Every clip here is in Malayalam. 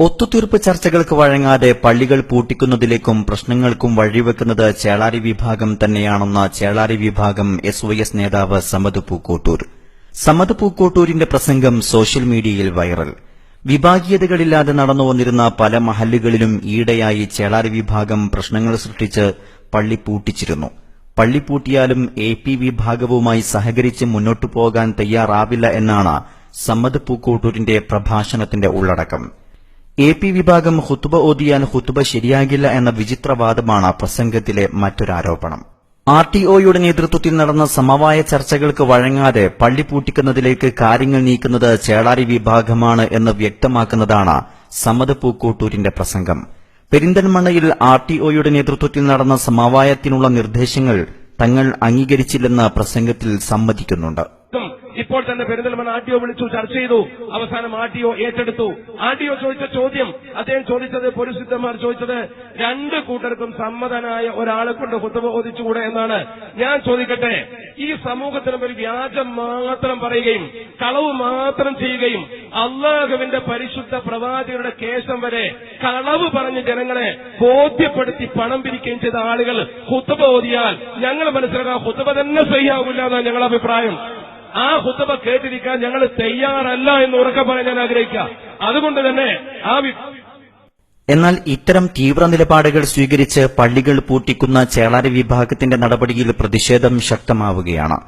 ഒത്തുതീർപ്പ് ചർച്ചകൾക്ക് വഴങ്ങാതെ പള്ളികൾ പൂട്ടിക്കുന്നതിലേക്കും പ്രശ്നങ്ങൾക്കും വഴിവെക്കുന്നത് ചേളാരി വിഭാഗം തന്നെയാണെന്ന് ചേളാരി വിഭാഗം എസ് വൈ എസ് നേതാവ് സമത് പൂക്കോട്ടൂർ. സമത് പൂക്കോട്ടൂരിന്റെ പ്രസംഗം സോഷ്യൽ മീഡിയയിൽ വൈറൽ. വിഭാഗീയതകളില്ലാതെ നടന്നു വന്നിരുന്ന പല മഹല്ലുകളിലും ഈയിടെയായി ചേളാരി വിഭാഗം പ്രശ്നങ്ങൾ സൃഷ്ടിച്ച് പള്ളി പൂട്ടിച്ചിരുന്നു. പള്ളി പൂട്ടിയാലും എ പി വിഭാഗവുമായി സഹകരിച്ച് മുന്നോട്ടു പോകാൻ തയ്യാറാവില്ല എന്നാണ് സമ്മത് പൂക്കോട്ടൂരിന്റെ പ്രഭാഷണത്തിന്റെ ഉള്ളടക്കം. എ പി വിഭാഗം ഹുത്തുബ ഓതിയാൽ ഹുത്തുബ ശരിയാകില്ല എന്ന വിചിത്രവാദമാണ് പ്രസംഗത്തിലെ മറ്റൊരാരോപണം. ആർ ടി ഒയുടെ നേതൃത്വത്തിൽ നടന്ന സമവായ ചർച്ചകൾക്ക് വഴങ്ങാതെ പള്ളി പൂട്ടിക്കുന്നതിലേക്ക് കാര്യങ്ങൾ നീക്കുന്നത് ചേളാരി വിഭാഗമാണ് എന്ന് വ്യക്തമാക്കുന്നതാണ് സമദ് പൂക്കോട്ടൂരിന്റെ പ്രസംഗം. പെരിന്തൽമണ്ണയിൽ ആർ ടി ഒയുടെ നേതൃത്വത്തിൽ നടന്ന സമവായത്തിനുള്ള നിർദ്ദേശങ്ങൾ തങ്ങൾ അംഗീകരിച്ചില്ലെന്ന് പ്രസംഗത്തിൽ സമ്മതിക്കുന്നുണ്ട്. ഇപ്പോൾ തന്നെ പെരിന്തൽമണ്ണ ആർ ഒ വിളിച്ചു ചർച്ച ചെയ്തു. അവസാനം ആർ ഒ ഏറ്റെടുത്തു. ആർ ഒ ചോദിച്ച ചോദ്യം അദ്ദേഹം ചോദിച്ചത് പൊരുസിദ്ധന്മാർ ചോദിച്ചത് രണ്ട് കൂട്ടർക്കും സമ്മതനായ ഒരാളെ കൊണ്ട് ഓദിച്ചുകൂടെ എന്നാണ്. ഞാൻ ചോദിക്കട്ടെ ഈ സമൂഹത്തിന് ഒരു വ്യാജം മാത്രം പറയുകയും കളവ് മാത്രം ചെയ്യുകയും അള്ളാഹുവിന്റെ പരിശുദ്ധ പ്രവാചകരുടെ കേശം വരെ കളവ് പറഞ്ഞ് ജനങ്ങളെ ബോധ്യപ്പെടുത്തി പണം പിരിക്കുകയും ചെയ്ത ആളുകൾ കുത്തുബ ഓതിയാൽ ഞങ്ങൾ മനസ്സിലാക്കാം കുത്തുബ തന്നെ സഹിയാവില്ല എന്നാണ് ഞങ്ങളുടെ അഭിപ്രായം. ആ ഹുത്തബ കേട്ടിരിക്കാൻ ഞങ്ങൾ തയ്യാറല്ല എന്ന് ഉറക്കെ പറയാൻ ഞാൻ ആഗ്രഹിക്കുക. അതുകൊണ്ട് തന്നെ ആ എന്നാൽ ഇത്തരം തീവ്ര നിലപാടുകൾ സ്വീകരിച്ച് പള്ളികൾ പൂട്ടിക്കുന്ന ചേളാരി വിഭാഗത്തിന്റെ നടപടിയിൽ പ്രതിഷേധം ശക്തമാവുകയാണ്.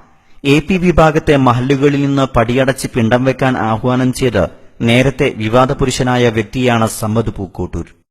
എ പി വിഭാഗത്തെ മഹല്ലുകളിൽ നിന്ന് പടിയടച്ച് പിണ്ടം വെക്കാൻ ആഹ്വാനം ചെയ്ത് നേരത്തെ വിവാദപുരുഷനായ വ്യക്തിയാണ് സമ്മദ് പൂക്കോട്ടൂർ.